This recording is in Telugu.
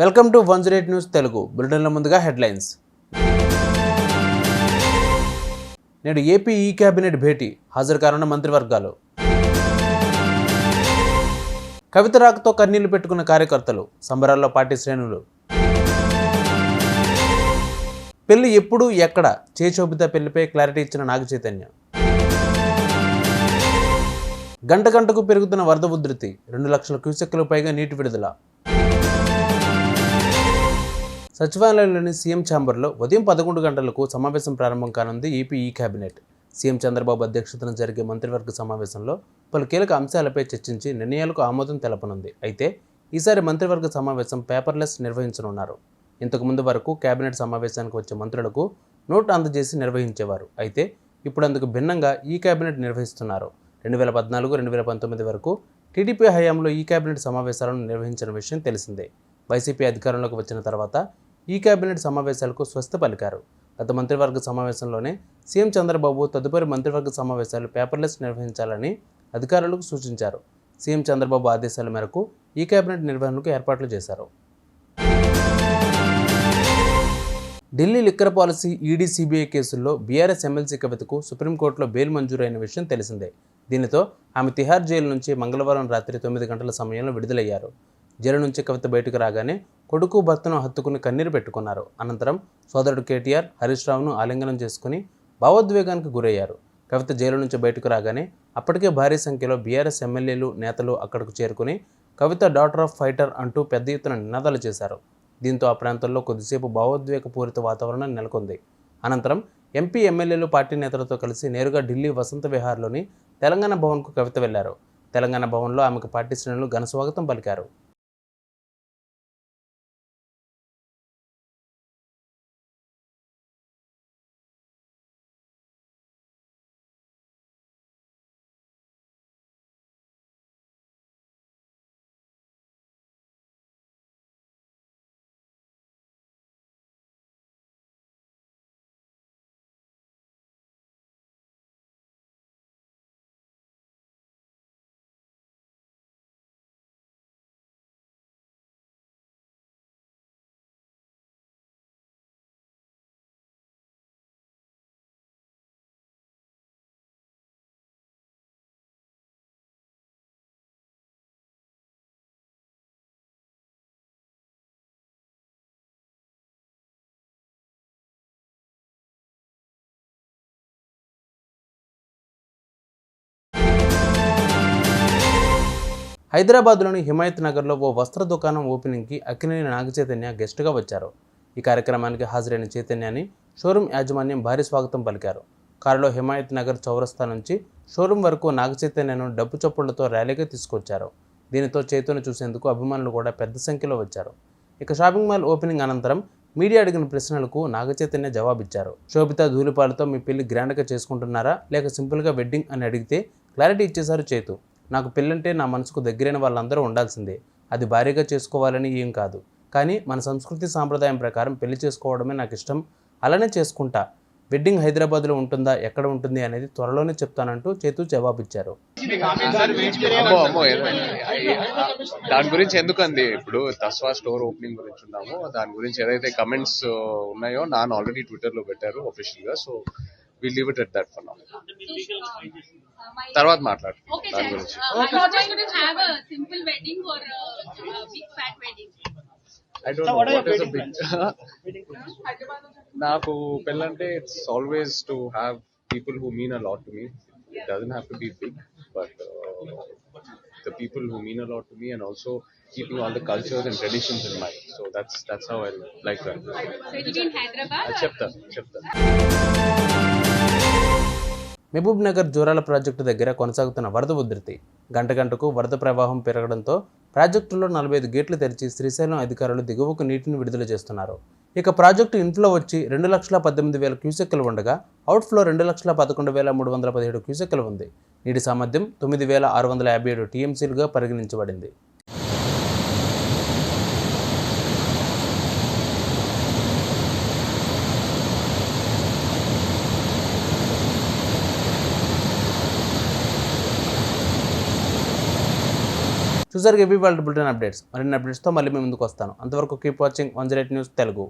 Welcome to one zero eight news Telugu. బులెటిన్ల ముందుగా హెడ్లైన్స్. నేడు ఏపీ ఈ కేబినెట్ భేటీ హాజరు కానున్న మంత్రివర్గాలు. కవిత రాకతో కన్నీళ్ళు పెట్టుకున్న కార్యకర్తలు సంబరాల్లో పార్టీ శ్రేణులు. పెళ్ళి ఎప్పుడు ఎక్కడ చేచోబిత పెళ్ళిపై క్లారిటీ ఇచ్చిన నాగ చైతన్య. గంట గంటకు పెరుగుతున్న వరద ఉధృతి రెండు లక్షల క్యూసెక్కులు పైగా నీటి విడుదల. సచివాలయంలోని సీఎం ఛాంబర్లో ఉదయం పదకొండు గంటలకు సమావేశం ప్రారంభం కానుంది ఏపీ ఈ కేబినెట్ సీఎం చంద్రబాబు అధ్యక్షతన జరిగే మంత్రివర్గ సమావేశంలో పలు కీలక అంశాలపై చర్చించి నిర్ణయాలకు ఆమోదం తెలపనుంది. అయితే ఈసారి మంత్రివర్గ సమావేశం పేపర్లెస్ నిర్వహించనున్నారు. ఇంతకుముందు వరకు కేబినెట్ సమావేశానికి వచ్చే మంత్రులకు నోట్ అందజేసి నిర్వహించేవారు. అయితే ఇప్పుడు అందుకు భిన్నంగా ఈ కేబినెట్ నిర్వహిస్తున్నారు. రెండు వేల పద్నాలుగు రెండు వేల పంతొమ్మిది వరకు టీడీపీ హయాంలో ఈ కేబినెట్ సమావేశాలను నిర్వహించిన విషయం తెలిసిందే. వైసీపీ అధికారంలోకి వచ్చిన తర్వాత ఈ కేబినెట్ సమావేశాలకు స్వస్థ పలికారు. గత మంత్రివర్గ సమావేశంలోనే సీఎం చంద్రబాబు తదుపరి మంత్రివర్గ సమావేశాలు పేపర్లెస్ నిర్వహించాలని అధికారులకు సూచించారు. సీఎం చంద్రబాబు ఆదేశాల మేరకు ఈ కేబినెట్ నిర్వహణకు ఏర్పాట్లు చేశారు. Delhi liquor policy ED CBI కేసుల్లో బీఆర్ఎస్ ఎమ్మెల్సీ కవితకు సుప్రీంకోర్టులో బెయిల్ మంజూరైన విషయం తెలిసిందే. దీనితో ఆమె తిహార్ జైలు నుంచి మంగళవారం రాత్రి తొమ్మిది గంటల సమయంలో విడుదలయ్యారు. జైలు నుంచి కవిత బయటకు రాగానే కొడుకు భర్తను హత్తుకుని కన్నీరు పెట్టుకున్నారు. అనంతరం సోదరుడు కేటీఆర్ హరీష్ రావును ఆలింగనం చేసుకుని భావోద్వేగానికి గురయ్యారు. కవిత జైలు నుంచి బయటకు రాగానే అప్పటికే భారీ సంఖ్యలో బీఆర్ఎస్ ఎమ్మెల్యేలు నేతలు అక్కడకు చేరుకుని కవిత డాటర్ ఆఫ్ ఫైటర్ అంటూ పెద్ద ఎత్తున నినాదాలు చేశారు. దీంతో ఆ ప్రాంతంలో కొద్దిసేపు భావోద్వేగపూరిత వాతావరణం నెలకొంది. అనంతరం ఎంపీ ఎమ్మెల్యేలు పార్టీ నేతలతో కలిసి నేరుగా ఢిల్లీ వసంత విహార్లోని తెలంగాణ భవన్కు కవిత వెళ్ళారు. తెలంగాణ భవన్లో ఆమెకు పార్టీ శ్రేణులు ఘనస్వాగతం పలికారు. హైదరాబాద్లోని హిమాయత్ నగర్లో ఓ వస్త్ర దుకాణం ఓపెనింగ్కి అక్కినేని నాగచైతన్య గెస్ట్గా వచ్చారు. ఈ కార్యక్రమానికి హాజరైన చైతన్యాన్ని షోరూం యాజమాన్యం భారీ స్వాగతం పలికారు. కారులో హిమాయత్ నగర్ చౌరస్తా నుంచి షోరూం వరకు నాగచైతన్యను డబ్బు చప్పుళ్ళతో ర్యాలీగా తీసుకొచ్చారు. దీనితో చైతన్య చూసేందుకు అభిమానులు కూడా పెద్ద సంఖ్యలో వచ్చారు. ఇక షాపింగ్ మాల్ ఓపెనింగ్ అనంతరం మీడియా అడిగిన ప్రశ్నలకు నాగచైతన్య జవాబిచ్చారు. శోభిత ధూళిపాలతో మీ పెళ్ళి గ్రాండ్గా చేసుకుంటున్నారా? లేక సింపుల్గా వెడ్డింగ్ అని అడిగితే క్లారిటీ ఇచ్చేశారు చేతు. నాకు పెళ్ళంటే నా మనసుకు దగ్గరైన వాళ్ళందరూ ఉండాల్సిందే. అది భారీగా చేసుకోవాలని ఏం కాదు. కానీ మన సంస్కృతి సాంప్రదాయం ప్రకారం పెళ్ళి చేసుకోవడమే నాకు ఇష్టం. అలానే చేసుకుంటా. వెడ్డింగ్ హైదరాబాద్లో ఉంటుందా? ఎక్కడ ఉంటుంది? అనేది త్వరలోనే చెప్తానంటూ చేతు జవాబిచ్చారు. దాని గురించి ఎందుకండి? ఇప్పుడు తస్వా స్టోర్ ఓపెనింగ్ గురించి ఉన్నాము. దాని గురించి ఏదైతే కమెంట్స్ ఉన్నాయో నాన్న ఆల్రెడీ ట్విట్టర్లో పెట్టారు ఆఫీషియల్గా so we leave it at that for now తర్వాత మాట్లాడు Okay, దాని. గురించి Uh, నాకు పెళ్ళంటే it's always to have people who mean a lot to me it doesn't have to be big but the people who mean a lot to me and also keeping all the cultures and traditions in mind so that's that's how i like that So it will be in Hyderabad. చెప్తా చెప్తా మహబూబ్ నగర్ జోరాల ప్రాజెక్టు దగ్గర కొనసాగుతున్న వరద ఉధృతి. గంట గంటకు వరద ప్రవాహం పెరగడంతో ప్రాజెక్టులో నలభై ఐదు గేట్లు తెరిచి శ్రీశైలం అధికారులు దిగువకు నీటిని విడుదల చేస్తున్నారు. ఇక ప్రాజెక్టు ఇన్ఫ్లో వచ్చి రెండు లక్షల పద్దెనిమిది వేల క్యూసెక్కులు ఉండగా అవుట్ఫ్లో రెండు లక్షల పదకొండు వేల మూడు వందల పదిహేడు క్యూసెక్కులు ఉంది. నీటి సామర్థ్యం తొమ్మిది వేల ఆరు వందల యాభై ఏడు టీఎంసీలుగా పరిగణించబడింది. చూసారు ఇవి వాళ్ళ బులెటిన్ అప్డేట్స్ మరిన్ని అప్డేట్స్తో మళ్ళీ మేము ముందుకు వస్తాను. అంతవరకు keep watching one zero news Telugu.